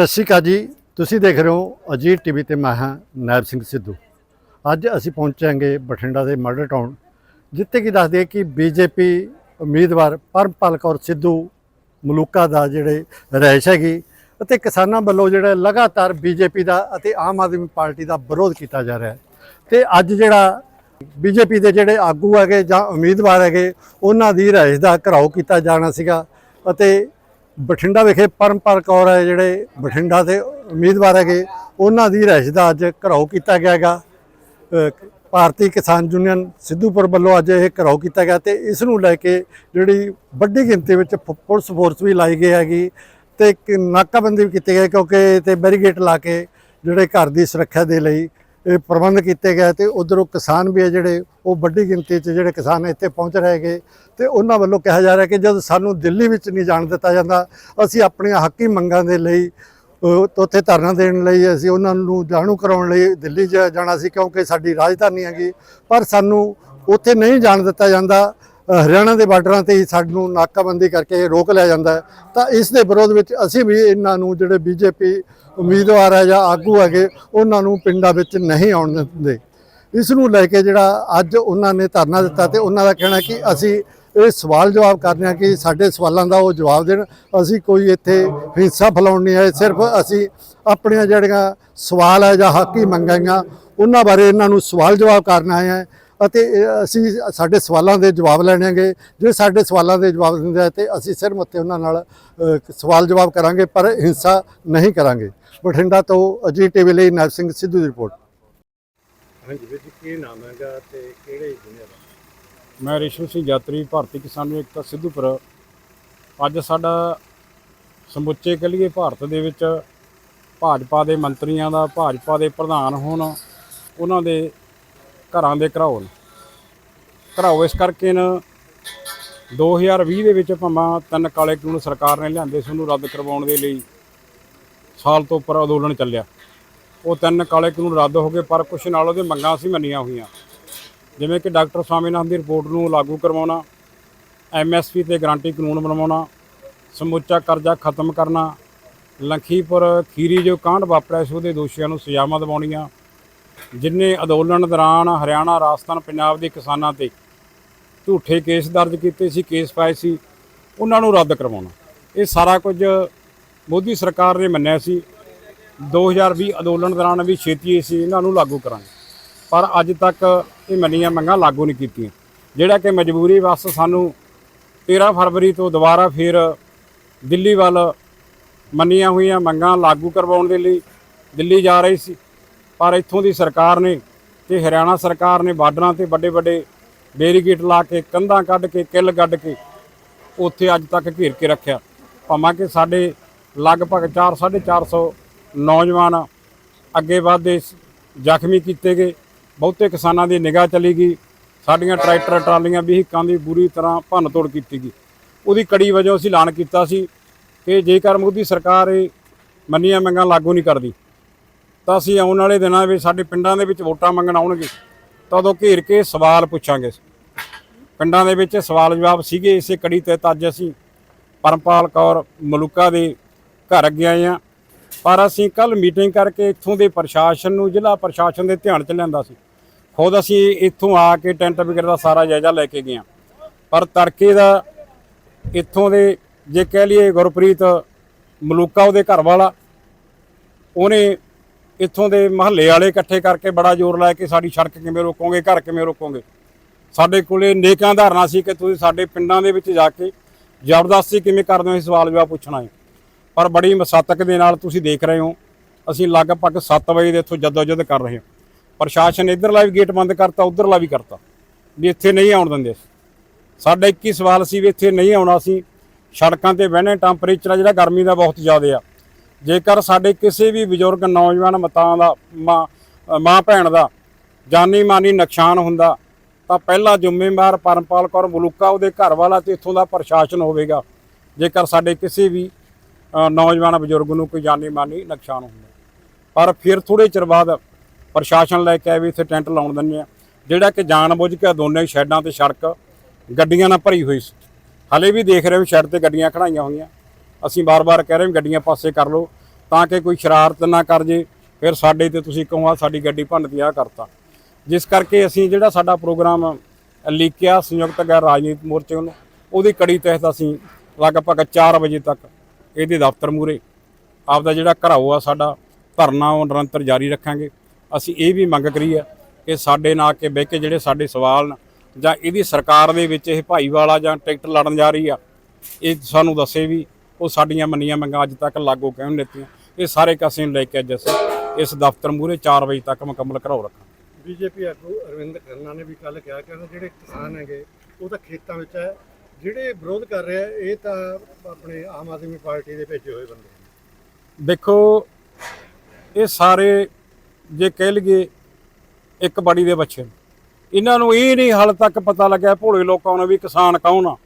ਸਤਿ ਸ਼੍ਰੀ ਅਕਾਲ ਜੀ। ਤੁਸੀਂ ਦੇਖ ਰਹੇ ਹੋ ਅਜੀਤ ਟੀਵੀ ਤੇ ਮੈਂ ਹਾਂ ਨਾਇਬ ਸਿੰਘ ਸਿੱਧੂ। ਅੱਜ ਅਸੀਂ ਪਹੁੰਚਾਂਗੇ ਬਠਿੰਡਾ ਦੇ ਮਾਡਲ ਟਾਊਨ, ਜਿੱਥੇ ਕਿ ਦੱਸਦੇ ਕਿ ਬੀਜੇਪੀ ਉਮੀਦਵਾਰ ਪਰਮਪਾਲ ਕੌਰ ਸਿੱਧੂ ਮਲੂਕਾ ਦਾ ਜਿਹੜੇ ਰਹਿਸ਼ ਹੈਗੀ ਅਤੇ ਕਿਸਾਨਾਂ ਵੱਲੋਂ ਜਿਹੜਾ ਲਗਾਤਾਰ ਬੀਜੇਪੀ ਦਾ ਅਤੇ ਆਮ ਆਦਮੀ ਪਾਰਟੀ ਦਾ ਵਿਰੋਧ ਕੀਤਾ ਜਾ ਰਿਹਾ ਹੈ। ਤੇ ਅੱਜ ਜਿਹੜਾ ਬੀਜੇਪੀ ਦੇ ਜਿਹੜੇ ਆਗੂ ਹੈਗੇ ਜਾਂ ਉਮੀਦਵਾਰ ਹੈਗੇ, ਉਹਨਾਂ ਦੀ ਰਹਿਸ਼ ਦਾ ਘਰਾਓ ਕੀਤਾ ਜਾਣਾ ਸੀਗਾ ਅਤੇ ਬਠਿੰਡਾ ਵਿਖੇ ਪਰਮਪਰ ਕੌਰ ਹੈ ਜਿਹੜੇ ਬਠਿੰਡਾ ਦੇ ਉਮੀਦਵਾਰ ਹੈਗੇ, ਉਹਨਾਂ ਦੀ ਰਹਿਸ਼ ਦਾ ਅੱਜ ਘਰਾਓ ਕੀਤਾ ਗਿਆ ਹੈਗਾ। ਭਾਰਤੀ ਕਿਸਾਨ ਯੂਨੀਅਨ ਸਿੱਧੂਪੁਰ ਵੱਲੋਂ ਅੱਜ ਇਹ ਘਰਾਓ ਕੀਤਾ ਗਿਆ ਤੇ ਇਸ ਨੂੰ ਲੈ ਕੇ ਜਿਹੜੀ ਵੱਡੀ ਗਿਣਤੀ ਵਿੱਚ ਪ- ਪੁਲਿਸ ਫੋਰਸ ਵੀ ਲਾਈ ਗਈ ਹੈਗੀ ਤੇ ਨਾਕਾਬੰਦੀ ਵੀ ਕੀਤੀ ਗਈ ਕਿਉਂਕਿ ਤੇ ਬੈਰੀਗੇਟ ਲਾ ਕੇ ਜਿਹੜੇ ਘਰ ਦੀ ਸੁਰੱਖਿਆ ਦੇ ਲਈ ਇਹ ਪ੍ਰਬੰਧ ਕੀਤੇ ਗਏ ਤੇ ਉਧਰੋਂ ਕਿਸਾਨ ਵੀ ਹੈ ਜਿਹੜੇ, ਉਹ ਵੱਡੀ ਗਿਣਤੀ 'ਚ ਜਿਹੜੇ ਕਿਸਾਨ ਇੱਥੇ ਪਹੁੰਚ ਰਹੇ ਹੈਗੇ ਤੇ ਉਹਨਾਂ ਵੱਲੋਂ ਕਿਹਾ ਜਾ ਰਿਹਾ ਕਿ ਜਦ ਸਾਨੂੰ ਦਿੱਲੀ ਵਿੱਚ ਨਹੀਂ ਜਾਣ ਦਿੱਤਾ ਜਾਂਦਾ, ਅਸੀਂ ਆਪਣੀਆਂ ਹੱਕੀ ਮੰਗਾਂ ਦੇ ਲਈ ਉੱਥੇ ਧਰਨਾ ਦੇਣ ਲਈ ਅਸੀਂ ਉਹਨਾਂ ਨੂੰ ਜਾਣੂ ਕਰਾਉਣ ਲਈ ਦਿੱਲੀ ਜਾ- ਜਾਣਾ ਸੀ ਕਿਉਂਕਿ ਸਾਡੀ ਰਾਜਧਾਨੀ ਹੈਗੀ, ਪਰ ਸਾਨੂੰ ਉੱਥੇ ਨਹੀਂ ਜਾਣ ਦਿੱਤਾ ਜਾਂਦਾ। ਹਰਿਆਣਾ ਦੇ ਬਾਰਡਰਾਂ ਤੇ ਹੀ ਸਾਨੂੰ ਨਾਕਾਬੰਦੀ ਕਰਕੇ ਰੋਕ ਲਿਆ ਜਾਂਦਾ ਹੈ। ਤਾਂ ਇਸ ਦੇ ਵਿਰੋਧ ਵਿੱਚ ਅਸੀਂ ਵੀ ਇਹਨਾਂ ਨੂੰ ਜਿਹੜੇ ਬੀਜੇਪੀ ਉਮੀਦਵਾਰ ਹੈ ਜਾਂ ਆਗੂ ਹੈਗੇ, ਉਹਨਾਂ ਨੂੰ ਪਿੰਡਾਂ ਵਿੱਚ ਨਹੀਂ ਆਉਣ ਦਿੰਦੇ। ਇਸ ਨੂੰ ਲੈ ਕੇ ਜਿਹੜਾ ਅੱਜ ਉਹਨਾਂ ਨੇ ਧਰਨਾ ਦਿੱਤਾ ਤੇ ਉਹਨਾਂ ਦਾ ਕਹਿਣਾ ਕਿ ਅਸੀਂ ਇਹ ਸਵਾਲ ਜਵਾਬ ਕਰਨੇ ਆ ਕਿ ਸਾਡੇ ਸਵਾਲਾਂ ਦਾ ਉਹ ਜਵਾਬ ਦੇਣ। ਅਸੀਂ ਕੋਈ ਇੱਥੇ ਹਿੰਸਾ ਫੈਲਾਉਣ ਨਹੀਂ ਆਏ, ਸਿਰਫ ਅਸੀਂ ਆਪਣੀਆਂ ਜਿਹੜੀਆਂ ਸਵਾਲ ਹੈ ਜਾਂ ਹੱਕੀ ਮੰਗਾਈਆਂ, ਉਹਨਾਂ ਬਾਰੇ ਇਹਨਾਂ ਨੂੰ ਸਵਾਲ ਜਵਾਬ ਕਰਨ ਆਏ ਆ ਅਤੇ ਅਸੀਂ ਸਾਡੇ ਸਵਾਲਾਂ ਦੇ ਜਵਾਬ ਲੈਣਗੇ। ਜੇ ਸਾਡੇ ਸਵਾਲਾਂ ਦੇ ਜਵਾਬ ਦਿੰਦੇ ਆ ਤੇ ਅਸੀਂ ਸਿਰ ਮੱਥੇ ਉਹਨਾਂ ਨਾਲ ਸਵਾਲ ਜਵਾਬ ਕਰਾਂਗੇ ਪਰ ਹਿੰਸਾ ਨਹੀਂ ਕਰਾਂਗੇ। ਬਠਿੰਡਾ ਤੋਂ ਅਜੀਤ ਟੀਵੀ ਲਈ ਨਰ ਸਿੰਘ ਸਿੱਧੂ ਦੀ ਰਿਪੋਰਟ। ਹਾਂਜੀ ਵੀਰ ਜੀ ਕੀ ਨਾਮ ਹੈਗਾ ਤੇ ਕਿਹੜੇ ਜ਼ਿਲ੍ਹੇ ਦਾ? ਮੈਂ ਰੇਸ਼ਮ ਸਿੰਘ ਯਾਤਰੀ ਭਾਰਤੀ ਕਿਸਾਨ ਏਕਤਾ ਸਿੱਧੂਪੁਰ। ਅੱਜ ਸਾਡਾ ਸਮੁੱਚੇ ਕਲੀਏ ਭਾਰਤ ਦੇ ਵਿੱਚ ਭਾਜਪਾ ਦੇ ਮੰਤਰੀਆਂ ਦਾ ਭਾਜਪਾ ਦੇ ਪ੍ਰਧਾਨ ਹੋਣ ਉਹਨਾਂ ਦੇ ਘਰਾਂ ਦੇ ਘਰਾਓ ਨੇ। ਘਰਾਓ ਇਸ ਕਰਕੇ ਨਾ 2020 ਦੇ ਵਿੱਚ ਭਾਵੇਂ ਤਿੰਨ ਕਾਲੇ ਕਾਨੂੰਨ ਸਰਕਾਰ ਨੇ ਲਿਆਂਦੇ ਸੀ, ਉਹਨੂੰ ਰੱਦ ਕਰਵਾਉਣ ਦੇ ਲਈ ਸਾਲ ਤੋਂ ਉੱਪਰ ਅੰਦੋਲਨ ਚੱਲਿਆ। ਉਹ ਤਿੰਨ ਕਾਲੇ ਕਾਨੂੰਨ ਰੱਦ ਹੋ ਗਏ, ਪਰ ਕੁਝ ਨਾਲ ਉਹਦੇ ਮੰਗਾਂ ਸੀ ਮੰਨੀਆਂ ਹੋਈਆਂ। ਜਿਵੇਂ ਕਿ ਡਾਕਟਰ ਸਵਾਮੀਨਾਥਨ ਦੀ ਰਿਪੋਰਟ ਨੂੰ ਲਾਗੂ ਕਰਵਾਉਣਾ ਐਮਐਸਪੀ ਤੇ ਗਾਰੰਟੀ ਕਾਨੂੰਨ ਬਣਵਾਉਣਾ, ਸਮੁੱਚਾ ਕਰਜ਼ਾ ਖਤਮ ਕਰਨਾ, ਲਖੀਪੁਰ ਖੀਰੀ ਜੋ ਕਾਂਡ ਵਾਪਰਿਆ ਸੀ, ਉਹਦੇ ਦੋਸ਼ੀਆਂ ਨੂੰ ਸਜ਼ਾਵਾਂ ਦਿਵਾਉਣੀਆਂ ਜਿਨ੍ਹਾਂ ਅੰਦੋਲਨ ਦੌਰਾਨ ਹਰਿਆਣਾ, ਰਾਜਸਥਾਨ, ਪੰਜਾਬ ਦੇ ਕਿਸਾਨਾਂ ਤੇ ਝੂਠੇ ਕੇਸ ਦਰਜ ਕੀਤੇ ਸੀ, ਕੇਸ ਪਾਏ ਸੀ, ਉਹਨਾਂ ਨੂੰ ਰੱਦ ਕਰਵਾਉਣਾ। ਇਹ ਸਾਰਾ ਕੁਝ ਮੋਦੀ ਸਰਕਾਰ ਨੇ ਮੰਨਿਆ ਸੀ। 2020 ਅੰਦੋਲਨ ਦੌਰਾਨ ਵੀ ਛੇਤੀ ਅਸੀਂ ਇਹਨਾਂ ਨੂੰ ਲਾਗੂ ਕਰਾਂਗੇ। ਪਰ ਅੱਜ ਤੱਕ ਇਹ ਮੰਨੀਆਂ ਮੰਗਾਂ ਲਾਗੂ ਨਹੀਂ ਕੀਤੀਆਂ। ਜਿਹੜਾ ਕਿ ਮਜਬੂਰੀ ਵਸ ਸਾਨੂੰ 13 ਫਰਵਰੀ ਤੋਂ ਦੁਬਾਰਾ ਫਿਰ ਦਿੱਲੀ ਵੱਲ ਮੰਨੀਆਂ ਹੋਈਆਂ ਮੰਗਾਂ ਲਾਗੂ ਕਰਵਾਉਣ ਦੇ ਲਈ ਦਿੱਲੀ ਜਾ ਰਹੀ ਸੀ। ਪਰ ਇੱਥੋਂ ਦੀ ਸਰਕਾਰ ਨੇ ਤੇ ਹਰਿਆਣਾ ਸਰਕਾਰ ਨੇ ਬਾਰਡਰਾਂ ਤੇ ਵੱਡੇ ਵੱਡੇ ਬੈਰੀਕੇਡ ਲਾ ਕੇ ਕੰਧਾਂ ਕੱਢ ਕੇ, ਕਿੱਲ ਕੱਢ ਕੇ ਉੱਥੇ ਅੱਜ ਤੱਕ ਘੇਰ ਕੇ ਰੱਖਿਆ। ਭਾਵੇਂ ਕਿ ਸਾਡੇ ਲਗਭਗ 4 450 ਨੌਜਵਾਨ ਅੱਗੇ ਵਧਦੇ ਜ਼ਖਮੀ ਕੀਤੇ ਗਏ। ਬਹੁਤੇ ਕਿਸਾਨਾਂ ਦੀ ਨਿਗਾਹ ਚਲੀ ਗਈ। ਸਾਡੀਆਂ ਟਰੈਕਟਰ, ਟਰਾਲੀਆਂ ਵਹੀਕਾਂ ਦੀ ਬੁਰੀ ਤਰ੍ਹਾਂ ਭੰਨ ਤੋੜ ਕੀਤੀ ਗਈ। ਉਹਦੀ ਕੜੀ ਵਜੋਂ ਅਸੀਂ ਐਲਾਨ ਕੀਤਾ ਸੀ ਕਿ ਜੇਕਰ ਮੋਦੀ ਸਰਕਾਰ ਇਹ ਮੰਨੀਆਂ ਮੰਗਾਂ ਲਾਗੂ ਨਹੀਂ ਕਰਦੀ ਤਾਂ ਅਸੀਂ ਆਉਣ ਵਾਲੇ ਦਿਨਾਂ ਵਿੱਚ ਸਾਡੇ ਪਿੰਡਾਂ ਦੇ ਵਿੱਚ ਵੋਟਾਂ ਮੰਗਣ ਆਉਣਗੇ ਤਾਂ ਉਦੋਂ ਘੇਰ ਕੇ ਸਵਾਲ ਪੁੱਛਾਂਗੇ। ਪਿੰਡਾਂ ਦੇ ਵਿੱਚ ਸਵਾਲ ਜਵਾਬ ਸੀਗੇ, ਇਸੇ ਕੜੀ ਤੇ ਅੱਜ ਅਸੀਂ ਪਰਮਪਾਲ ਕੌਰ ਮਲੂਕਾ ਦੇ ਘਰ ਅੱਗੇ ਆਏ ਆ ਪਰ ਅਸੀਂ ਕੱਲ ਮੀਟਿੰਗ ਕਰਕੇ ਇੱਥੋਂ ਦੇ ਪ੍ਰਸ਼ਾਸਨ ਨੂੰ, ਜ਼ਿਲ੍ਹਾ ਪ੍ਰਸ਼ਾਸਨ ਦੇ ਧਿਆਨ 'ਚ ਲਿਆਂਦਾ ਸੀ। ਖੁਦ ਅਸੀਂ ਇੱਥੋਂ ਆ ਕੇ ਟੈਂਟ ਵਗੈਰਾ ਦਾ ਸਾਰਾ ਜਾਇਜ਼ਾ ਲੈ ਕੇ ਗਏ ਹਾਂ। ਪਰ ਤੜਕੇ ਦਾ ਇੱਥੋਂ ਦੇ ਜੇ ਕਹਿ ਲਈਏ ਗੁਰਪ੍ਰੀਤ ਮਲੂਕਾ ਉਹਦੇ ਘਰ ਵਾਲਾ, ਉਹਨੇ ਇੱਥੋਂ ਦੇ ਮਹੱਲੇ ਵਾਲੇ ਇਕੱਠੇ ਕਰਕੇ ਬੜਾ ਜ਼ੋਰ ਲਾਇਆ ਕਿ ਸਾਡੀ ਸੜਕ ਕਿਵੇਂ ਰੋਕੋਗੇ, ਘਰ ਕਿਵੇਂ ਰੋਕੋਗੇ। ਸਾਡੇ ਕੋਲੇ ਨੇਕਾਂ ਧਾਰਨਾ ਸੀ ਕਿ ਤੁਸੀਂ ਸਾਡੇ ਪਿੰਡਾਂ ਦੇ ਵਿੱਚ ਜਾ ਕੇ ਜ਼ਬਰਦਸਤੀ ਕਿਵੇਂ ਕਰਦੇ ਹੋ ਇਹ ਸਵਾਲ ਜਵਾਬ ਪੁੱਛਣਾ ਹੈ। ਪਰ ਬੜੀ ਮਸਾਤਕ ਦੇ ਨਾਲ ਤੁਸੀਂ ਦੇਖ ਰਹੇ ਹੋ, ਅਸੀਂ ਲਗਭਗ 7 ਵਜੇ ਦੇ ਇੱਥੋਂ ਜਦੋਜਦ ਕਰ ਰਹੇ ਹਾਂ। ਪ੍ਰਸ਼ਾਸਨ ਇਧਰਲਾ ਵੀ ਗੇਟ ਬੰਦ ਕਰਤਾ, ਉਧਰਲਾ ਵੀ ਕਰਤਾ, ਵੀ ਇੱਥੇ ਨਹੀਂ ਆਉਣ ਦਿੰਦੇ ਸਾਡਾ ਇੱਕ ਹੀ ਸਵਾਲ ਸੀ ਵੀ ਇੱਥੇ ਨਹੀਂ ਆਉਣਾ ਸੀ। ਸੜਕਾਂ ਤੇ ਬਹਿਣੇ, ਟੈਂਪਰੇਚਰ ਆ ਜਿਹੜਾ ਗਰਮੀ ਦਾ ਬਹੁਤ ਜ਼ਿਆਦਾ ਆ। ਜੇਕਰ ਸਾਡੇ ਕਿਸੇ ਵੀ ਬਜ਼ੁਰਗ ਨੌਜਵਾਨ ਮਤਾਂ ਦਾ, ਮਾਂ ਮਾਂ ਭੈਣ ਦਾ ਜਾਨੀ ਮਾਨੀ ਨੁਕਸਾਨ ਹੁੰਦਾ, ਤਾਂ ਪਹਿਲਾ ਜ਼ਿੰਮੇਵਾਰ ਪਰਮਪਾਲ ਕੌਰ ਮਲੂਕਾ ਉਹਦੇ ਘਰ ਵਾਲਾ ਤੇ ਇੱਥੋਂ ਦਾ ਪ੍ਰਸ਼ਾਸਨ ਹੋਵੇਗਾ। ਜੇਕਰ ਸਾਡੇ ਕਿਸੇ ਵੀ ਨੌਜਵਾਨ ਬਜ਼ੁਰਗ ਨੂੰ ਕੋਈ ਜਾਨੀ ਮਾਨੀ ਨੁਕਸਾਨ ਹੁੰਦਾ। ਪਰ ਫਿਰ ਥੋੜੇ ਚਿਰ ਬਾਅਦ ਪ੍ਰਸ਼ਾਸਨ ਲੈ ਕੇ ਆਏ ਵੀ ਇੱਥੇ ਟੈਂਟ ਲਾਉਣ ਦਿੰਦੇ ਆ, ਜਿਹੜਾ ਕਿ ਜਾਣਬੁੱਝ ਕੇ ਦੋਨੇ ਸ਼ੈਡਾਂ ਤੇ ਸੜਕ, ਗੱਡੀਆਂ ਨਾਲ ਭਰੀ ਹੋਈ ਸੀ। ਹਲੇ ਵੀ ਦੇਖ ਰਹੇ ਹੋ ਸ਼ੈਡ ਤੇ ਗੱਡੀਆਂ ਖੜਾਈਆਂ ਹੋਈਆਂ। ਅਸੀਂ ਬਾਰ-ਬਾਰ ਕਹਿ ਰਹੇ ਹਾਂ ਗੱਡੀਆਂ ਪਾਸੇ ਕਰ ਲਓ, ਤਾਂ ਕਿ ਕੋਈ ਸ਼ਰਾਰਤ ਨਾ ਕਰ ਜੇ, ਫਿਰ ਸਾਡੇ ਤੇ ਤੁਸੀਂ ਕਹੋ ਆ, ਸਾਡੀ ਗੱਡੀ ਭੰਨਦੀ ਆ, ਕਰਤਾ। ਜਿਸ ਕਰਕੇ ਅਸੀਂ ਜਿਹੜਾ ਸਾਡਾ ਪ੍ਰੋਗਰਾਮ ਲਿਖਿਆ ਸੰਯੁਕਤ ਗੈਰ ਰਾਜਨੀਤਿਕ ਮੋਰਚੇ ਨੂੰ ਉਹਦੀ ਕੜੀ ਤਹਿਤ ਅਸੀਂ ਲਗਭਗ 4 ਵਜੇ ਤੱਕ ਇਹਦੇ ਦਫ਼ਤਰ ਮੂਰੇ ਆਪਦਾ ਜਿਹੜਾ ਘਰਾਓ ਆ ਸਾਡਾ, ਧਰਨਾ ਉਹ ਨਿਰੰਤਰ ਜਾਰੀ ਰੱਖਾਂਗੇ। ਅਸੀਂ ਇਹ ਵੀ ਮੰਗ ਕਰੀ ਆ ਕਿ ਸਾਡੇ ਨਾਲ ਕੇ ਬਹਿ ਕੇ ਜਿਹੜੇ ਸਾਡੇ ਸਵਾਲ ਨੇ, ਜਾਂ ਇਹਦੀ ਸਰਕਾਰ ਦੇ ਵਿੱਚ ਇਹ ਭਾਈਵਾਲਾ ਜਾਂ ਟਿਕਟ ਲੜਨ ਜਾ ਰਹੀ ਆ, ਇਹ ਸਾਨੂੰ ਦੱਸੇ ਵੀ ਉਹ ਸਾਡੀਆਂ ਮੰਨੀਆਂ ਮੰਗਾਂ ਅੱਜ ਤੱਕ ਲਾਗੂ ਕਿਉਂ ਨਹੀਂ ਦਿੱਤੀਆਂ? ਇਹ ਸਾਰੇ ਕਾਸੇ ਨੂੰ ਲੈ ਕੇ ਅੱਜ ਅਸੀਂ ਇਸ ਦਫ਼ਤਰ ਮੂਰੇ 4 ਵਜੇ ਤੱਕ ਮੁਕੰਮਲ ਘਰਾਓ ਰੱਖਾਂਗੇ। ਬੀਜੇਪੀ ਆਗੂ ਅਰਵਿੰਦ ਖੰਨਾ ਨੇ ਵੀ ਕੱਲ ਕਿਹਾ ਕਿ ਜਿਹੜੇ ਕਿਸਾਨ ਹੈਗੇ ਉਹ ਤਾਂ ਖੇਤਾਂ ਵਿੱਚ ਹੈ। ਜਿਹੜੇ ਵਿਰੋਧ ਕਰ ਰਹੇ ਆ ਇਹ ਤਾਂ ਆਪਣੇ ਆਮ ਆਦਮੀ ਪਾਰਟੀ ਦੇ ਭੇਜੇ ਹੋਏ ਬੰਦੇ ਨੇ। ਦੇਖੋ ਇਹ ਸਾਰੇ ਜੇ ਕਹਿ ਲਈਏ ਇੱਕ ਬੜੀ ਦੇ ਬੱਚੇ ਇਹਨਾਂ ਨੂੰ ਇਹ ਨਹੀਂ ਹਾਲ ਤੱਕ ਪਤਾ ਲੱਗਿਆ ਭੋਲੇ ਲੋਕਾਂ ਨੂੰ ਵੀ ਕਿਸਾਨ ਕੌਣ ਆ।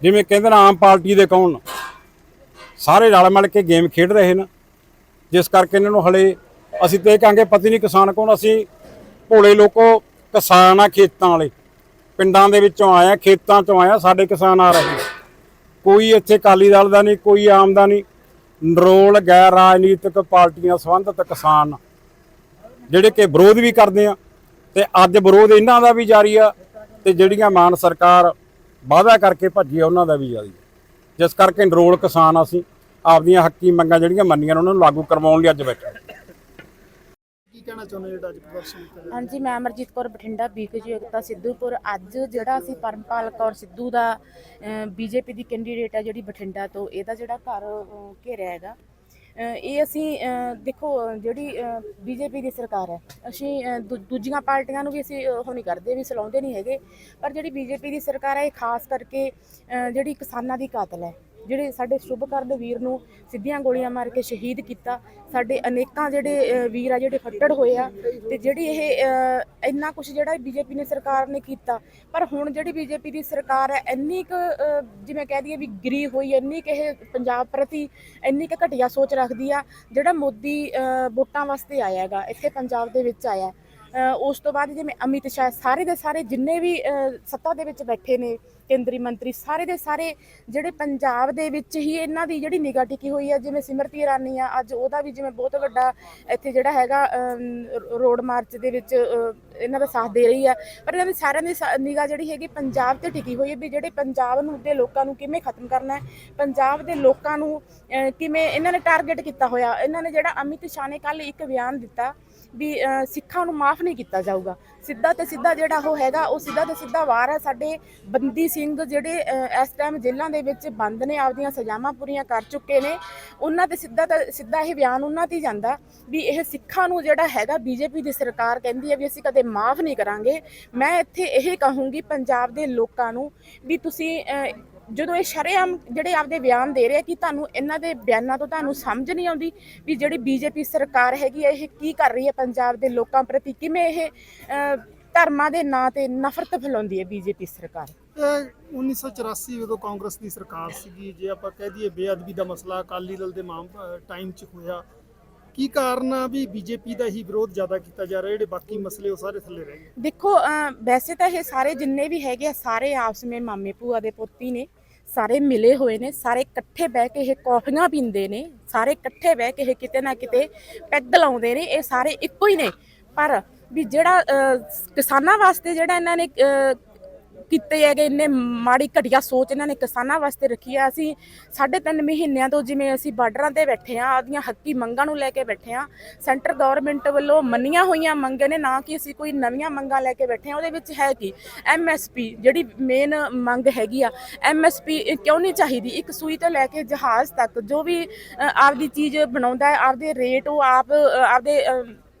ਜਿਵੇਂ ਕਹਿੰਦੇ ਨਾ ਆਮ ਪਾਰਟੀ ਦੇ ਕੌਣ? ਸਾਰੇ ਰਲ ਮਿਲ ਕੇ ਗੇਮ ਖੇਡ ਰਹੇ ਨੇ। ਜਿਸ ਕਰਕੇ ਇਹਨਾਂ ਨੂੰ ਹਲੇ ਅਸੀਂ ਤੇ ਇਹ ਕਹਾਂਗੇ ਪਤੀ ਨਹੀਂ ਕਿਸਾਨ ਕੌਣ? ਅਸੀਂ ਭੋਲੇ ਲੋਕੋ ਕਿਸਾਨ ਆ ਖੇਤਾਂ ਵਾਲੇ। ਪਿੰਡਾਂ ਦੇ ਵਿੱਚੋਂ ਆਇਆ, ਖੇਤਾਂ ਚੋਂ ਆਇਆ, ਸਾਡੇ ਕਿਸਾਨ ਆ ਰਹੇ। ਕੋਈ ਇੱਥੇ ਅਕਾਲੀ ਦਲ ਦਾ ਨਹੀਂ, ਕੋਈ ਆਮ ਦਾ ਨਹੀਂ। ਨਰੋਲ ਗੈਰ ਰਾਜਨੀਤਿਕ ਪਾਰਟੀਆਂ ਸੰਬੰਧਿਤ ਕਿਸਾਨ। ਜਿਹੜੇ ਕਿ ਵਿਰੋਧ ਵੀ ਕਰਦੇ ਆ ਤੇ ਅੱਜ ਵਿਰੋਧ ਇਹਨਾਂ ਦਾ ਵੀ ਜਾਰੀ ਆ ਤੇ ਜਿਹੜੀਆਂ ਮਾਨ ਸਰਕਾਰ ਵਾਅਦਾ ਕਰਕੇ ਭੱਜੀ ਆ ਉਹਨਾਂ ਦਾ ਵੀ ਜਾਰੀ ਆ ਜਿਸ ਕਰਕੇ ਨਰੋਲ ਕਿਸਾਨ ਅਸੀਂ ਆਪਦੀਆਂ ਹੱਕੀ ਮੰਗਾਂ ਜਿਹੜੀਆਂ ਮੰਨੀਆਂ ਨੇ ਉਹਨਾਂ ਨੂੰ ਲਾਗੂ ਕਰਵਾਉਣ ਲਈ ਅੱਜ ਬੈਠੇ ਹਾਂ। ਕੀ ਕਹਿਣਾ ਚਾਹੁੰਦੇ ਜਿਹੜਾ ਅੱਜ ਪ੍ਰਦਰਸ਼ਨ ਕੀਤਾ ਹਾਂਜੀ ਮੈਂ ਅਮਰਜੀਤ ਕੌਰ ਬਠਿੰਡਾ ਬੀਕੇਯੂ ਏਕਤਾ ਸਿੱਧੂਪੁਰ। ਅੱਜ ਜਿਹੜਾ ਅਸੀਂ ਪਰਮਪਾਲ ਕੌਰ ਸਿੱਧੂ ਦਾ ਬੀਜੇਪੀ ਦੀ ਕੈਂਡੀਡੇਟ ਹੈ ਜਿਹੜੀ ਬਠਿੰਡਾ ਤੋਂ ਇਹਦਾ ਜਿਹੜਾ ਘਰ ਘੇਰਿਆ ਹੈਗਾ। ਇਹ ਅਸੀਂ ਅਹ, ਦੇਖੋ ਅਹ, ਜਿਹੜੀ ਬੀਜੇਪੀ ਦੀ ਸਰਕਾਰ ਹੈ ਅਸੀਂ ਦੂ- ਦੂਜੀਆਂ ਪਾਰਟੀਆਂ ਨੂੰ ਵੀ ਅਸੀਂ ਉਹ ਨਹੀਂ ਕਰਦੇ ਵੀ ਸਲਾਉਂਦੇ ਨਹੀਂ ਹੈਗੇ ਪਰ ਜਿਹੜੀ ਬੀਜੇਪੀ ਦੀ ਸਰਕਾਰ ਹੈ ਇਹ ਖਾਸ ਕਰਕੇ ਜਿਹੜੀ ਕਿਸਾਨਾਂ ਦੀ ਕਾਤਲ ਹੈ ਜਿਹੜੇ ਸਾਡੇ ਸ਼ੁਭਕਰਨ ਵੀਰ ਨੂੰ ਸਿੱਧੀਆਂ ਗੋਲੀਆਂ ਮਾਰ ਕੇ ਸ਼ਹੀਦ ਕੀਤਾ, ਸਾਡੇ ਅਨੇਕਾਂ ਜਿਹੜੇ ਵੀਰ ਆ ਜਿਹੜੇ ਫੱਟੜ ਹੋਏ ਆ ਤੇ ਜਿਹੜੀ ਇਹ ਇੰਨਾ ਕੁਝ ਜਿਹੜਾ ਬੀਜੇਪੀ ਨੇ, ਸਰਕਾਰ ਨੇ ਕੀਤਾ। ਪਰ ਹੁਣ ਜਿਹੜੀ ਬੀਜੇਪੀ ਦੀ ਸਰਕਾਰ ਹੈ, ਇੰਨੀ ਕੁ ਜਿਵੇਂ ਕਹਿ ਦਈਏ ਵੀ ਗਰੀ ਹੋਈ, ਇੰਨੀ ਕਿ ਇਹ ਪੰਜਾਬ ਪ੍ਰਤੀ ਇੰਨੀ ਕੁ ਘਟੀਆ ਸੋਚ ਰੱਖਦੀ ਆ, ਜਿਹੜਾ ਮੋਦੀ ਵੋਟਾਂ ਵਾਸਤੇ ਆਇਆ ਹੈਗਾ, ਇੱਥੇ ਪੰਜਾਬ ਦੇ ਵਿੱਚ ਆਇਆ। ਉਸ ਤੋਂ ਬਾਅਦ ਜਿਵੇਂ ਅਮਿਤ ਸ਼ਾਹ ਸਾਰੇ ਦੇ ਸਾਰੇ ਜਿੰਨੇ ਵੀ ਸੱਤਾ ਦੇ ਵਿੱਚ ਬੈਠੇ ਨੇ, ਕੇਂਦਰੀ ਮੰਤਰੀ, ਸਾਰੇ ਦੇ ਸਾਰੇ ਜਿਹੜੇ ਪੰਜਾਬ ਦੇ ਵਿੱਚ ਹੀ ਇਹਨਾਂ ਦੀ ਜਿਹੜੀ ਨਿਗਾਹ ਟਿਕੀ ਹੋਈ ਹੈ ਜਿਵੇਂ ਸਿਮਰਤੀ ਇਰਾਨੀ ਆ, ਅੱਜ ਉਹਦਾ ਵੀ ਜਿਵੇਂ ਬਹੁਤ ਵੱਡਾ ਇੱਥੇ ਜਿਹੜਾ ਹੈਗਾ ਰੋਡ ਮਾਰਚ ਦੇ ਵਿੱਚ ਇਹਨਾਂ ਦਾ ਸਾਥ ਦੇ ਰਹੀ ਆ। ਪਰ ਇਹਨਾਂ ਦੀ ਸਾਰਿਆਂ ਦੀ ਨਿਗਾਹ ਜਿਹੜੀ ਹੈਗੀ ਪੰਜਾਬ ਤੇ ਟਿਕੀ ਹੋਈ ਹੈ ਵੀ ਜਿਹੜੇ ਪੰਜਾਬ ਨੂੰ ਦੇ ਲੋਕਾਂ ਨੂੰ ਕਿਵੇਂ ਖਤਮ ਕਰਨਾ ਹੈ, ਪੰਜਾਬ ਦੇ ਲੋਕਾਂ ਨੂੰ ਕਿਵੇਂ ਇਹਨਾਂ ਨੇ ਟਾਰਗੇਟ ਕੀਤਾ ਹੋਇਆ। ਇਹਨਾਂ ਨੇ ਜਿਹੜਾ ਅਮਿਤ ਸ਼ਾਹ ਨੇ ਕੱਲ ਇੱਕ ਬਿਆਨ ਦਿੱਤਾ ਵੀ ਸਿੱਖਾਂ ਨੂੰ ਮਾਫ ਨਹੀਂ ਕੀਤਾ ਜਾਊਗਾ। ਸਿੱਧਾ ਤੇ ਸਿੱਧਾ ਜਿਹੜਾ ਉਹ ਹੈਗਾ, ਉਹ ਸਿੱਧਾ ਤੇ ਸਿੱਧਾ ਵਾਰ ਹੈ। ਸਾਡੇ ਬੰਦੀ ਸਿੰਘ ਜਿਹੜੇ ਇਸ ਟਾਈਮ ਜੇਲ੍ਹਾਂ ਦੇ ਵਿੱਚ ਬੰਦ ਨੇ, ਆਪਦੀਆਂ ਸਜ਼ਾਵਾਂ ਪੂਰੀਆਂ ਕਰ ਚੁੱਕੇ ਨੇ। ਉਹਨਾਂ ਤੇ ਸਿੱਧਾ ਤੇ ਸਿੱਧਾ ਇਹ ਬਿਆਨ ਉਹਨਾਂ ਤੇ ਹੀ ਜਾਂਦਾ ਵੀ ਇਹ ਸਿੱਖਾਂ ਨੂੰ ਜਿਹੜਾ ਹੈਗਾ ਬੀਜੇਪੀ ਦੀ ਸਰਕਾਰ ਕਹਿੰਦੀ ਹੈ ਵੀ ਅਸੀਂ ਕਦੇ ਮਾਫ ਨਹੀਂ ਕਰਾਂਗੇ। ਮੈਂ ਇੱਥੇ ਇਹ ਕਹੂੰਗੀ ਪੰਜਾਬ ਦੇ ਲੋਕਾਂ ਨੂੰ ਵੀ ਤੁਸੀਂ ਜਦੋਂ ਇਹ ਸ਼ਰੇਆਮ ਜਿਹੜੇ ਆਪਦੇ ਬਿਆਨ ਦੇ ਰਹੇ ਕਿ ਤੁਹਾਨੂੰ ਇਹਨਾਂ ਦੇ ਬਿਆਨਾਂ ਤੋਂ ਤੁਹਾਨੂੰ ਸਮਝ ਨਹੀਂ ਆਉਂਦੀ ਵੀ ਜਿਹੜੀ ਬੀਜੇਪੀ ਸਰਕਾਰ ਹੈਗੀ ਹੈ ਇਹ ਕੀ ਕਰ ਰਹੀ ਹੈ ਪੰਜਾਬ ਦੇ ਲੋਕਾਂ ਪ੍ਰਤੀ ਕਿਵੇਂ ਇਹ ਧਰਮਾਂ ਦੇ ਨਾਂ ਤੇ ਨਫ਼ਰਤ ਫੈਲਾਉਂਦੀ ਹੈ ਬੀਜੇਪੀ ਸਰਕਾਰ? ਇਹ 1984 ਉਦੋਂ ਕਾਂਗਰਸ ਦੀ ਸਰਕਾਰ ਸੀਗੀ ਜੇ ਆਪਾਂ ਕਹਿ ਦਈਏ ਬੇਅਦਬੀ ਦਾ ਮਸਲਾ ਅਕਾਲੀ ਦਲ ਦੇ ਮਾਮ ਟਾਈਮ 'ਚ ਹੋਇਆ ਕੀ ਕਾਰਨ ਆ ਵੀ ਬੀਜੇਪੀ ਦਾ ਹੀ ਵਿਰੋਧ ਜ਼ਿਆਦਾ ਕੀਤਾ ਜਾ ਰਿਹਾ ਜਿਹੜੇ ਬਾਕੀ ਮਸਲੇ ਉਹ ਸਾਰੇ ਥੱਲੇ ਰਹਿ ਗਏ? ਦੇਖੋ ਵੈਸੇ ਤਾਂ ਇਹ ਸਾਰੇ ਜਿੰਨੇ ਵੀ ਹੈਗੇ ਆ ਸਾਰੇ ਆਪਸ ਵਿੱਚ ਮਾਮੇ ਭੂਆ ਦੇ ਪੋਤੀ ਨੇ। ਸਾਰੇ ਮਿਲੇ ਹੋਏ ਨੇ, ਸਾਰੇ ਇਕੱਠੇ ਬਹਿ ਕੇ ਇਹ ਕੌਫੀਆਂ ਪੀਂਦੇ ਨੇ, ਸਾਰੇ ਇਕੱਠੇ ਬਹਿ ਕੇ ਇਹ ਕਿਤੇ ਨਾ ਕਿਤੇ ਪੈਗ ਲਾਉਂਦੇ ਨੇ, ਇਹ ਸਾਰੇ ਇੱਕੋ ਹੀ ਨੇ। ਪਰ ਵੀ ਜਿਹੜਾ ਕਿਸਾਨਾਂ ਵਾਸਤੇ ਜਿਹੜਾ ਇਹਨਾਂ ਨੇ ਕੀਤੇ ਹੈਗੇ, ਇੰਨੇ ਮਾੜੀ ਘਟੀਆ ਸੋਚ ਇਹਨਾਂ ਨੇ ਕਿਸਾਨਾਂ ਵਾਸਤੇ ਰੱਖੀ ਆ। ਅਸੀਂ ਸਾਢੇ ਤਿੰਨ ਮਹੀਨਿਆਂ ਤੋਂ ਜਿਵੇਂ ਅਸੀਂ ਬਾਰਡਰਾਂ ਤੇ ਬੈਠੇ ਆ, ਆਪਦੀਆਂ ਹੱਕੀ ਮੰਗਾਂ ਨੂੰ ਲੈ ਕੇ ਬੈਠੇ ਆ, ਸੈਂਟਰ ਗਵਰਨਮੈਂਟ ਵੱਲੋਂ ਮੰਨੀਆਂ ਹੋਈਆਂ ਮੰਗਾਂ ਨੇ, ਨਾ ਕਿ ਅਸੀਂ ਕੋਈ ਨਵੀਆਂ ਮੰਗਾਂ ਲੈ ਕੇ ਬੈਠੇ ਆ, ਉਹਦੇ ਵਿੱਚ ਹੈ ਕੀ? ਐਮਐਸਪੀ ਜਿਹੜੀ ਮੇਨ ਮੰਗ ਹੈਗੀ ਆ ਐਮਐਸਪੀ ਕਿਉਂ ਨਹੀਂ ਚਾਹੀਦੀ? ਇੱਕ ਸੂਈ ਤੋਂ ਲੈ ਕੇ ਜਹਾਜ਼ ਤੱਕ ਜੋ ਵੀ ਆਪਦੀ ਚੀਜ਼ ਬਣਾਉਂਦਾ ਹੈ, ਆਪਦੇ ਰੇਟ ਉਹ ਆਪ ਆਪਦੇ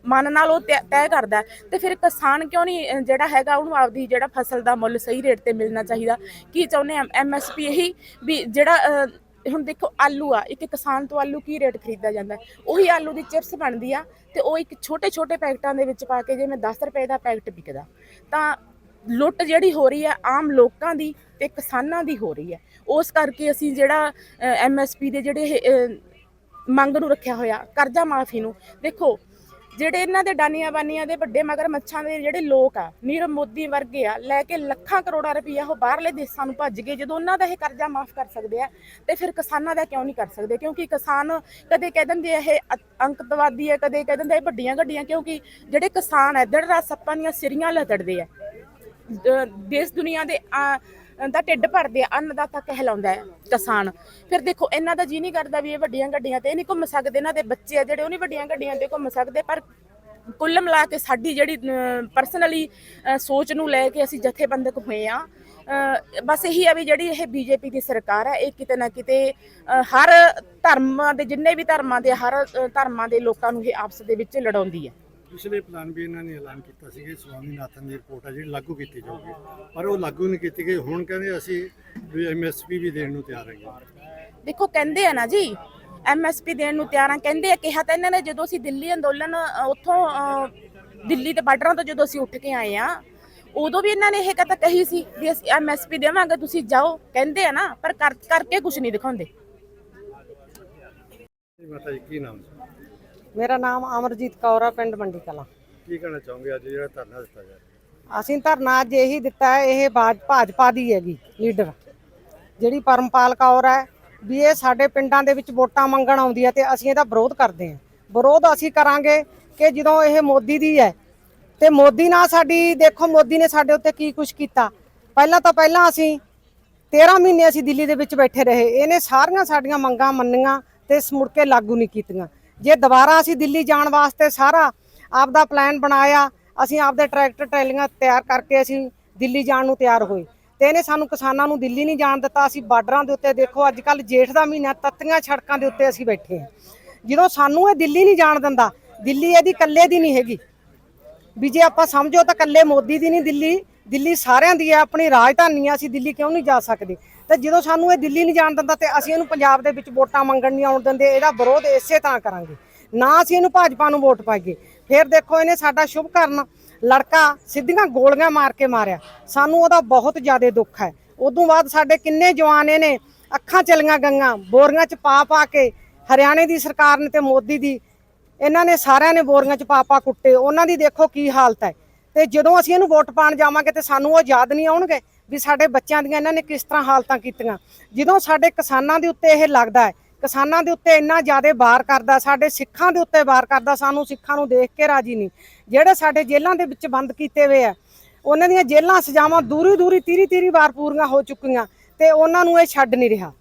ਮਨ ਨਾਲ ਉਹ ਤੈਅ ਤੈਅ ਕਰਦਾ ਹੈ। ਤੇ ਫਿਰ ਕਿਸਾਨ ਕਿਉਂ ਨਹੀਂ ਜਿਹੜਾ ਹੈਗਾ, ਉਹਨੂੰ ਆਪਦੀ ਜਿਹੜਾ ਫਸਲ ਦਾ ਮੁੱਲ ਸਹੀ ਰੇਟ ਤੇ ਮਿਲਣਾ ਚਾਹੀਦਾ। ਕੀ ਚਾਹੁੰਦੇ ਆ ਐਮਐਸਪੀ ਇਹੀ ਵੀ ਜਿਹੜਾ ਹੁਣ ਦੇਖੋ ਆਲੂ ਆ, ਇੱਕ ਕਿਸਾਨ ਤੋਂ ਆਲੂ ਕੀ ਰੇਟ ਖਰੀਦਾ ਜਾਂਦਾ ਉਹੀ ਆਲੂ ਦੀ ਚਿਪਸ ਬਣਦੀ ਆ ਤੇ ਉਹ ਇੱਕ ਛੋਟੇ ਛੋਟੇ ਪੈਕਟਾਂ ਦੇ ਵਿੱਚ ਪਾ ਕੇ ਜਿਵੇਂ 10 ਰੁਪਏ ਦਾ ਪੈਕਟ ਵਿਕਦਾ, ਤਾਂ ਲੁੱਟ ਜਿਹੜੀ ਹੋ ਰਹੀ ਹੈ ਆਮ ਲੋਕਾਂ ਦੀ ਤੇ ਕਿਸਾਨਾਂ ਦੀ ਹੋ ਰਹੀ ਹੈ। ਉਸ ਕਰਕੇ ਅਸੀਂ ਜਿਹੜਾ ਐਮਐਸਪੀ ਦੇ ਜਿਹੜੇ ਮੰਗ ਨੂੰ ਰੱਖਿਆ ਹੋਇਆ, ਕਰਜ਼ਾ ਮਾਫੀ ਨੂੰ, ਦੇਖੋ ਜਿਹੜੇ ਇਹਨਾਂ ਦੇ ਡਾਨੀਆਂ ਬਾਨੀਆਂ ਦੇ ਵੱਡੇ ਮਗਰ ਮੱਛਾਂ ਦੇ ਜਿਹੜੇ ਲੋਕ ਆ ਨੀਰਵ ਮੋਦੀ ਵਰਗੇ ਆ ਲੈ ਕੇ ਲੱਖਾਂ ਕਰੋੜਾਂ ਰੁਪਈਆ ਉਹ ਬਾਹਰਲੇ ਦੇਸ਼ਾਂ ਨੂੰ ਭੱਜ ਗਏ। ਜਦੋਂ ਉਹਨਾਂ ਦਾ ਇਹ ਕਰਜ਼ਾ ਮਾਫ ਕਰ ਸਕਦੇ ਆ ਤੇ ਫਿਰ ਕਿਸਾਨਾਂ ਦਾ ਕਿਉਂ ਨਹੀਂ ਕਰ ਸਕਦੇ? ਕਿਉਂਕਿ ਕਿਸਾਨ ਕਦੇ ਕਹਿ ਦਿੰਦੇ ਇਹ ਅ- ਅੰਕਤਵਾਦੀ ਹੈ ਕਦੇ ਕਹਿ ਦਿੰਦੇ ਇਹ ਵੱਡੀਆਂ ਗੱਡੀਆਂ ਕਿਉਂਕਿ ਜਿਹੜੇ ਕਿਸਾਨ ਐ ਦਿਨ ਰਾਤ ਸੱਪਾਂ ਦੀਆਂ ਸਿਰੀਆਂ ਲਤੜਦੇ ਆ। ਦੇਸ਼ ਦੁਨੀਆ ਦੇ ਆ, ਦਾ ਢਿੱਡ ਭਰਦੇ ਆ ਅੰਨਦਾਤਾ ਕਹਿਲਾਉਂਦਾ ਹੈ ਕਿਸਾਨ। ਫਿਰ ਦੇਖੋ ਇਹਨਾਂ ਦਾ ਜੀ ਨਹੀਂ ਕਰਦਾ ਵੀ ਇਹ ਵੱਡੀਆਂ ਗੱਡੀਆਂ ਤੇ ਇਹ ਨਹੀਂ ਘੁੰਮ ਸਕਦੇ ਇਹਨਾਂ ਦੇ ਬੱਚੇ ਆ ਜਿਹੜੇ ਉਹ ਨਹੀਂ ਵੱਡੀਆਂ ਗੱਡੀਆਂ ਤੇ ਘੁੰਮ ਸਕਦੇ ਪਰ ਕੁੱਲ ਮਿਲਾ ਕੇ ਸਾਡੀ ਜਿਹੜੀ ਪਰਸਨਲੀ ਸੋਚ ਨੂੰ ਲੈ ਕੇ ਅਸੀਂ ਜਥੇਬੰਦਕ ਹੋਏ ਆ ਅ, ਬਸ ਇਹੀ ਆ ਵੀ ਜਿਹੜੀ ਇਹ ਬੀਜੇਪੀ ਦੀ ਸਰਕਾਰ ਹੈ ਇਹ ਕਿਤੇ ਨਾ ਕਿਤੇ ਹਰ ਧਰਮਾਂ ਦੇ ਜਿੰਨੇ ਵੀ ਧਰਮਾਂ ਦੇ ਹਰ ਧਰਮਾਂ ਦੇ ਲੋਕਾਂ ਨੂੰ ਇਹ ਆਪਸ ਦੇ ਵਿੱਚ ਲੜਾਉਂਦੀ ਹੈ। ਪਿਛਲੇ ਪਲਾਨ ਵੀ ਇਹਨਾਂ ਨੇ ਐਲਾਨ ਕੀਤਾ ਸੀ ਕਿ ਸਵਾਮੀਨਾਥਨ ਦੀ ਰਿਪੋਰਟ ਹੈ ਜਿਹੜੀ ਲਾਗੂ ਕੀਤੀ ਜਾਊਗੀ। ਪਰ ਉਹ ਲਾਗੂ ਨਹੀਂ ਕੀਤੀ ਗਈ। ਹੁਣ ਕਹਿੰਦੇ ਅਸੀਂ ਐਮਐਸਪੀ ਵੀ ਦੇਣ ਨੂੰ ਤਿਆਰ ਹੈਗੇ। ਦੇਖੋ ਕਹਿੰਦੇ ਆ ਨਾ ਜੀ ਐਮਐਸਪੀ ਦੇਣ ਨੂੰ ਤਿਆਰ ਆ। ਕਹਿੰਦੇ ਆ ਕਿਹਾ ਤਾਂ ਇਹਨਾਂ ਨੇ ਜਦੋਂ ਅਸੀਂ ਦਿੱਲੀ ਅੰਦੋਲਨ ਉੱਥੋਂ ਦਿੱਲੀ ਦੇ ਬਾਰਡਰਾਂ ਤੋਂ ਜਦੋਂ ਅਸੀਂ ਉੱਠ ਕੇ ਆਏ ਆ ਉਦੋਂ ਵੀ ਇਹਨਾਂ ਨੇ ਇਹ ਕਹਤਾ ਕਹੀ ਸੀ ਵੀ ਅਸੀਂ ਐਮਐਸਪੀ ਦੇਵਾਂਗੇ ਤੁਸੀਂ ਜਾਓ। ਕਹਿੰਦੇ ਆ ਨਾ ਪਰ ਕਰ ਕਰਕੇ ਕੁਝ ਨਹੀਂ ਦਿਖਾਉਂਦੇ। ਮਾਤਾ ਜੀ ਕੀ ਨਾਮ ਮੇਰਾ ਨਾਮ ਅਮਰਜੀਤ ਕੌਰ ਆ ਪਿੰਡ ਮੰਡੀ ਕਲਾਂ। ਕੀ ਕਹਿਣਾ ਚਾਹੋਗੇ ਅੱਜ ਜਿਹੜਾ ਧਰਨਾ ਦਿੱਤਾ ਜਾ ਰਿਹਾ? ਅਸੀਂ ਧਰਨਾ ਅੱਜ ਇਹੀ ਦਿੱਤਾ ਹੈ ਇਹ ਬਾਜ- ਭਾਜਪਾ ਦੀ ਹੈਗੀ ਲੀਡਰ। ਜਿਹੜੀ ਪਰਮਪਾਲ ਕੌਰ ਹੈ ਵੀ ਇਹ ਸਾਡੇ ਪਿੰਡਾਂ ਦੇ ਵਿੱਚ ਵੋਟਾਂ ਮੰਗਣ ਆਉਂਦੀ ਹੈ ਤੇ ਅਸੀਂ ਇਹਦਾ ਵਿਰੋਧ ਕਰਦੇ ਹਾਂ। ਵਿਰੋਧ ਅਸੀਂ ਕਰਾਂਗੇ ਕਿ ਜਦੋਂ ਇਹ ਮੋਦੀ ਦੀ ਹੈ ਤੇ ਮੋਦੀ ਨਾਲ ਸਾਡੀ ਦੇਖੋ ਮੋਦੀ ਨੇ ਸਾਡੇ ਉੱਤੇ ਕੀ ਕੁਝ ਕੀਤਾ। ਪਹਿਲਾਂ ਤਾਂ ਪਹਿਲਾਂ ਅਸੀਂ 13 ਮਹੀਨੇ ਅਸੀਂ ਦਿੱਲੀ ਦੇ ਵਿੱਚ ਬੈਠੇ ਰਹੇ। ਇਹਨੇ ਸਾਰੀਆਂ ਸਾਡੀਆਂ ਮੰਗਾਂ ਮੰਨੀਆਂ ਤੇ ਮੁੜ ਕੇ ਲਾਗੂ ਨਹੀਂ ਕੀਤੀਆਂ। ਜੇ ਦੁਬਾਰਾ ਅਸੀਂ ਦਿੱਲੀ ਜਾਣ ਵਾਸਤੇ ਸਾਰਾ ਆਪਦਾ ਪਲਾਨ ਬਣਾਇਆ, ਅਸੀਂ ਆਪਦੇ ਟਰੈਕਟਰ ਟਰੈਲੀਆਂ ਤਿਆਰ ਕਰਕੇ ਅਸੀਂ ਦਿੱਲੀ ਜਾਣ ਨੂੰ ਤਿਆਰ ਹੋਏ। ਤੇ ਇਹਨੇ ਸਾਨੂੰ ਕਿਸਾਨਾਂ ਨੂੰ ਦਿੱਲੀ ਨਹੀਂ ਜਾਣ ਦਿੱਤਾ, ਅਸੀਂ ਬਾਰਡਰਾਂ ਦੇ ਉੱਤੇ ਦੇਖੋ ਅੱਜ ਕੱਲ ਜੇਠ ਦਾ ਮਹੀਨਾ, ਤੱਤੀਆਂ ਸੜਕਾਂ ਦੇ ਉੱਤੇ ਅਸੀਂ ਬੈਠੇ ਹਾਂ। ਜਦੋਂ ਸਾਨੂੰ ਇਹ ਦਿੱਲੀ ਨਹੀਂ ਜਾਣ ਦਿੰਦਾ, ਦਿੱਲੀ ਇਹਦੀ ਇਕੱਲੇ ਦੀ ਨਹੀਂ ਹੈਗੀ। ਵੀ ਜੇ ਆਪਾਂ ਸਮਝੋ ਤਾਂ ਇਕੱਲੇ ਮੋਦੀ ਦੀ ਨਹੀਂ, ਦਿੱਲੀ ਦਿੱਲੀ ਸਾਰਿਆਂ ਦੀ ਹੈ, ਆਪਣੀ ਰਾਜਧਾਨੀ ਆ ਅਸੀਂ ਦਿੱਲੀ ਕਿਉਂ ਨਹੀਂ ਜਾ ਸਕਦੇ? ਤੇ ਜਦੋਂ ਸਾਨੂੰ ਇਹ ਦਿੱਲੀ ਨਹੀਂ ਜਾਣ ਦਿੰਦਾ ਤੇ ਅਸੀਂ ਇਹਨੂੰ ਪੰਜਾਬ ਦੇ ਵਿੱਚ ਵੋਟਾਂ ਮੰਗਣ ਨਹੀਂ ਆਉਣ ਦਿੰਦੇ, ਇਹਦਾ ਵਿਰੋਧ ਇਸੇ ਤਰ੍ਹਾਂ ਕਰਾਂਗੇ। ਨਾ ਅਸੀਂ ਇਹਨੂੰ ਭਾਜਪਾ ਨੂੰ ਵੋਟ ਪਾਈਏ। ਫਿਰ ਦੇਖੋ ਇਹਨੇ ਸਾਡਾ ਸ਼ੁਭ ਕਰਨ ਲੜਕਾ ਸਿੱਧੀਆਂ ਗੋਲੀਆਂ ਮਾਰ ਕੇ ਮਾਰਿਆ। ਸਾਨੂੰ ਉਹਦਾ ਬਹੁਤ ਜ਼ਿਆਦਾ ਦੁੱਖ ਹੈ। ਉਦੋਂ ਬਾਅਦ ਸਾਡੇ ਕਿੰਨੇ ਜਵਾਨ ਇਹਨੇ ਅੱਖਾਂ ਚਲੀਆਂ ਗੰਗਾ, ਬੋਰੀਆਂ ਚ ਪਾ ਪਾ ਕੇ ਹਰਿਆਣੇ ਦੀ ਸਰਕਾਰ ਨੇ ਤੇ ਮੋਦੀ ਦੀ, ਇਹਨਾਂ ਨੇ ਸਾਰਿਆਂ ਨੇ ਬੋਰੀਆਂ ਚ ਪਾ ਪਾ ਕੁੱਟੇ। ਉਹਨਾਂ ਦੀ ਦੇਖੋ ਕੀ ਹਾਲਤ ਹੈ। ਤੇ ਜਦੋਂ ਅਸੀਂ ਇਹਨੂੰ ਵੋਟ ਪਾਣ ਜਾਵਾਂਗੇ ਤੇ ਸਾਨੂੰ ਉਹ ਯਾਦ ਨਹੀਂ ਆਉਣਗੇ। ਵੀ ਸਾਡੇ ਬੱਚਿਆਂ ਦੀਆਂ ਇਹਨਾਂ ਨੇ ਕਿਸ ਤਰ੍ਹਾਂ ਹਾਲਤਾਂ ਕੀਤੀਆਂ। ਜਦੋਂ ਸਾਡੇ ਕਿਸਾਨਾਂ ਦੇ ਉੱਤੇ ਇਹ ਲੱਗਦਾ ਹੈ, ਕਿਸਾਨਾਂ ਦੇ ਉੱਤੇ ਇੰਨਾ ਜ਼ਿਆਦਾ ਵਾਰ ਕਰਦਾ, ਸਾਡੇ ਸਿੱਖਾਂ ਦੇ ਉੱਤੇ ਵਾਰ ਕਰਦਾ, ਸਾਨੂੰ ਸਿੱਖਾਂ ਨੂੰ ਦੇਖ ਕੇ ਰਾਜੀ ਨਹੀਂ। ਜਿਹੜੇ ਸਾਡੇ ਜੇਲ੍ਹਾਂ ਦੇ ਵਿੱਚ ਬੰਦ ਕੀਤੇ ਹੋਏ ਆ, ਉਹਨਾਂ ਦੀਆਂ ਜੇਲ੍ਹਾਂ ਸਜ਼ਾਵਾਂ ਦੂਰੀ ਦੂਰੀ ਤੀਰੀ ਤੀਰੀ ਵਾਰ ਪੂਰੀਆਂ ਹੋ ਚੁੱਕੀਆਂ ਤੇ ਉਹਨਾਂ ਨੂੰ ਇਹ ਛੱਡ ਨਹੀਂ ਰਿਹਾ।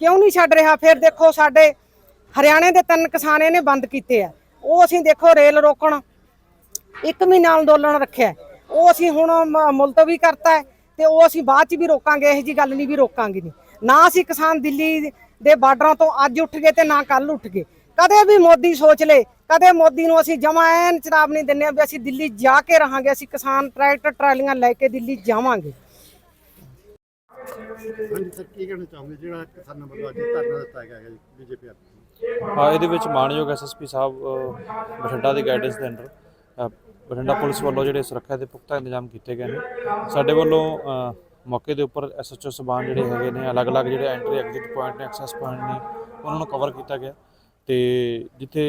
ਕਿਉਂ ਨਹੀਂ ਛੱਡ ਰਿਹਾ? ਫਿਰ ਦੇਖੋ ਸਾਡੇ ਹਰਿਆਣੇ ਦੇ ਤਿੰਨ ਕਿਸਾਨ ਇਹਨੇ ਬੰਦ ਕੀਤੇ ਆ। ਉਹ ਅਸੀਂ ਦੇਖੋ ਰੇਲ ਰੋਕਣ, ਇੱਕ ਮਹੀਨਾ ਅੰਦੋਲਨ ਰੱਖਿਆ। ਉਹ ਅਸੀਂ ਹੁਣ ਮੁਲਤਵੀ ਕਰਤਾ ਹੈ। ਤੇ ਉਹ ਅਸੀਂ ਬਾਅਦ ਚ ਵੀ ਰੋਕਾਂਗੇ ਇਹੋ ਜੀ ਗੱਲ ਨਹੀਂ ਵੀ ਰੋਕਾਂਗੇ ਨਹੀਂ। ਨਾ ਅਸੀਂ ਕਿਸਾਨ ਦਿੱਲੀ ਦੇ ਬਾਰਡਰਾਂ ਤੋਂ ਅੱਜ ਉੱਠ ਗਏ ਤੇ ਨਾ ਕੱਲ ਉੱਠ ਗਏ। ਕਦੇ ਵੀ ਮੋਦੀ ਸੋਚ ਲੇ ਕਦੇ ਮੋਦੀ ਨੂੰ ਅਸੀਂ ਜਮਾ ਐਨ ਚਰਾਬ ਨਹੀਂ ਦਿੰਨੇ ਵੀ ਅਸੀਂ ਦਿੱਲੀ ਜਾ ਕੇ ਰਹਾਂਗੇ ਅਸੀਂ ਕਿਸਾਨ ਟਰੈਕਟਰ ਟਰਾਲੀਆਂ ਲੈ ਕੇ ਦਿੱਲੀ ਜਾਵਾਂਗੇ। ਹਾਂਜੀ ਸਰ ਕੀ ਕਹਿਣਾ ਚਾਹੋਗੇ? ਜਿਹੜਾ ਕਿਸਾਨਾਂ ਵੱਲੋਂ ਅੱਜ ਧਰਨਾ ਦਿੱਤਾ ਗਿਆ ਹੈ ਬੀਜੇਪੀ ਆਪ ਹਾਂ ਇਹਦੇ ਵਿੱਚ ਮਾਨਯੋਗ ਐਸਐਸਪੀ ਸਾਹਿਬ ਬਠਿੰਡਾ ਦੇ ਗਾਈਡੈਂਸ ਦੇ ਅੰਡਰ ਅ, ਬਠਿੰਡਾ ਪੁਲਿਸ ਵੱਲੋਂ ਜਿਹੜੇ ਸੁਰੱਖਿਆ ਦੇ ਪੁਖਤਾ ਇੰਤਜ਼ਾਮ ਕੀਤੇ ਗਏ ਨੇ ਸਾਡੇ ਵੱਲੋਂ ਮੌਕੇ ਦੇ ਉੱਪਰ ਐਸਐਚਓ ਸਬਾਨ ਜਿਹੜੇ ਹੈਗੇ ਨੇ ਅਲੱਗ-ਅਲੱਗ ਜਿਹੜੇ ਐਂਟਰੀ ਐਗਜ਼ਿਟ ਪੁਆਇੰਟ ਨੇ ਐਕਸੈਸ ਪੁਆਇੰਟ ਨੇ ਉਹਨਾਂ ਨੂੰ ਕਵਰ ਕੀਤਾ ਗਿਆ। ਤੇ ਜਿੱਥੇ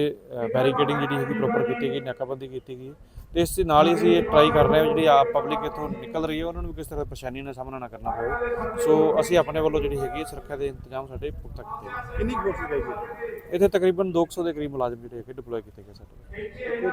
ਬੈਰੀਕੇਡਿੰਗ ਜਿਹੜੀ ਹੈਗੀ ਪ੍ਰੋਪਰ ਕੀਤੀ ਗਈ ਨਾਕਾਬੰਦੀ ਕੀਤੀ ਗਈ। ਤੇ ਇਸ ਦੇ ਨਾਲ ਹੀ ਅਸੀਂ ਇਹ ਟਰਾਈ ਕਰ ਰਹੇ ਹਾਂ ਜਿਹੜੀ ਆਪ ਪਬਲਿਕ ਇੱਥੋਂ ਨਿਕਲ ਰਹੀ ਹੈ ਉਹਨਾਂ ਨੂੰ ਵੀ ਕਿਸ ਤਰ੍ਹਾਂ ਦੀ ਪਰੇਸ਼ਾਨੀ ਦਾ ਸਾਹਮਣਾ ਨਾ ਕਰਨਾ ਪਵੇ। ਸੋ ਅਸੀਂ ਆਪਣੇ ਵੱਲੋਂ ਜਿਹੜੀ ਹੈਗੀ ਸੁਰੱਖਿਆ ਦੇ ਇੰਤਜ਼ਾਮ ਸਾਡੇ ਪੁਖਤਾ ਕੀਤੇ ਗਏ। ਕਿੰਨੀ ਕੁ ਵੋਟ ਗਈ ਜੀ ਇੱਥੇ ਤਕਰੀਬਨ 200 ਦੇ ਕਰੀਬ ਮੁਲਾਜ਼ਮ ਜਿਹੜੇ ਹੈਗੇ ਡਿਪਲੋਏ ਕੀਤੇ ਗਏ ਸਾਡੇ